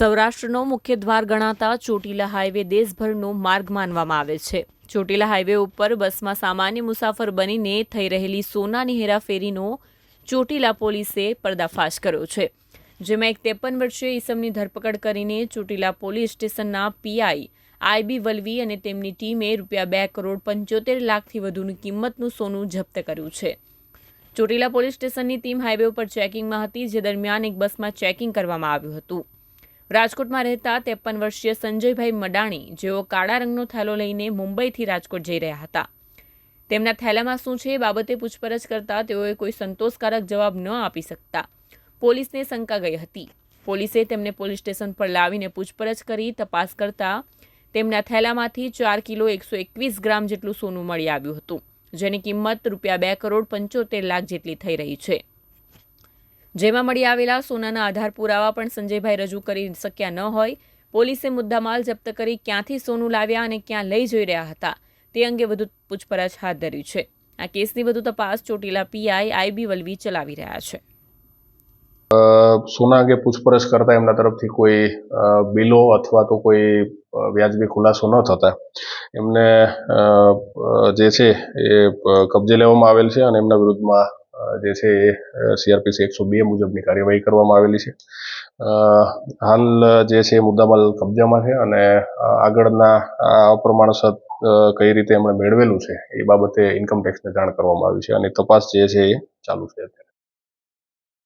સૌરાષ્ટ્રનો મુખ્ય દ્વાર ગણાતા ચોટીલા હાઈવે દેશભરનો માર્ગ માનવામાં આવે છે. ચોટીલા હાઈવે ઉપર બસમાં સામાન્ય મુસાફર બનીને થઈ રહેલી સોનાની હેરાફેરીનો ચોટીલા પોલીસે પર્દાફાશ કર્યો છે. જેમાં એક ત્રેપન વર્ષીય ઈસમની ધરપકડ કરીને ચોટીલા પોલીસ સ્ટેશનના પીઆઈ આઈબી વલવી અને તેમની ટીમે રૂપિયા બે કરોડ પંચોતેર લાખથી વધુની કિંમતનું સોનું જપ્ત કર્યું છે. ચોટીલા પોલીસ સ્ટેશનની ટીમ હાઈવે ઉપર ચેકિંગમાં હતી, જે દરમિયાન એક બસમાં ચેકિંગ કરવામાં આવ્યું હતું. રાજકોટમાં રહેતા ત્રેપન વર્ષીય સંજયભાઈ મડાણી જેઓ કાળા રંગનો થેલો લઈને મુંબઈથી રાજકોટ જઈ રહ્યા હતા. તેમના થેલામાં શું છે બાબતે પૂછપરછ કરતા તેઓએ કોઈ સંતોષકારક જવાબ ન આપી શકતા. પોલીસને શંકા ગઈ હતી. પોલીસે તેમને પોલીસ સ્ટેશન પર લાવીને પૂછપરછ કરી તપાસ કરતા તેમના થેલામાંથી ચાર કિલો એકસો એકવીસ ગ્રામ જેટલું સોનું મળી આવ્યું હતું, જેની કિંમત રૂપિયા બે કરોડ પંચોતેર લાખ જેટલી થઈ રહી છે. જેમાં મળી આવેલા સોનાના આધાર પુરાવા પણ સંજયભાઈ રજૂ કરી શક્યા ન હોય. પોલીસે મુદ્દામાલ જપ્ત કરી ક્યાંથી સોનું લાવ્યા અને ક્યાં લઈ જઈ રહ્યા હતા, તે અંગે વધુ પૂછપરછ હાથ ધરી છે. આ કેસની વધુ તપાસ ચોટીલા પીઆઈ આઈબી વલવી ચલાવી રહ્યા છે. સોના અંગે પૂછપરછ કરતા એમના તરફથી કોઈ બિલો અથવા તો કોઈ વ્યાજબી ખુલાસો ન થતા. એમને જે છે એ કબજે લેવામાં આવેલ છે અને એમના વિરુદ્ધમાં જે છે એ સીઆરપીસી એકસો બે મુજબની કાર્યવાહી કરવામાં આવેલી છે. હાલ જે છે મુદ્દામાલ કબજામાં છે અને આગળના અપ્રમાણસર કઈ રીતે એમણે મેળવેલું છે એ બાબતે ઇન્કમટેક્સને જાણ કરવામાં આવી છે અને તપાસ જે છે એ ચાલુ છે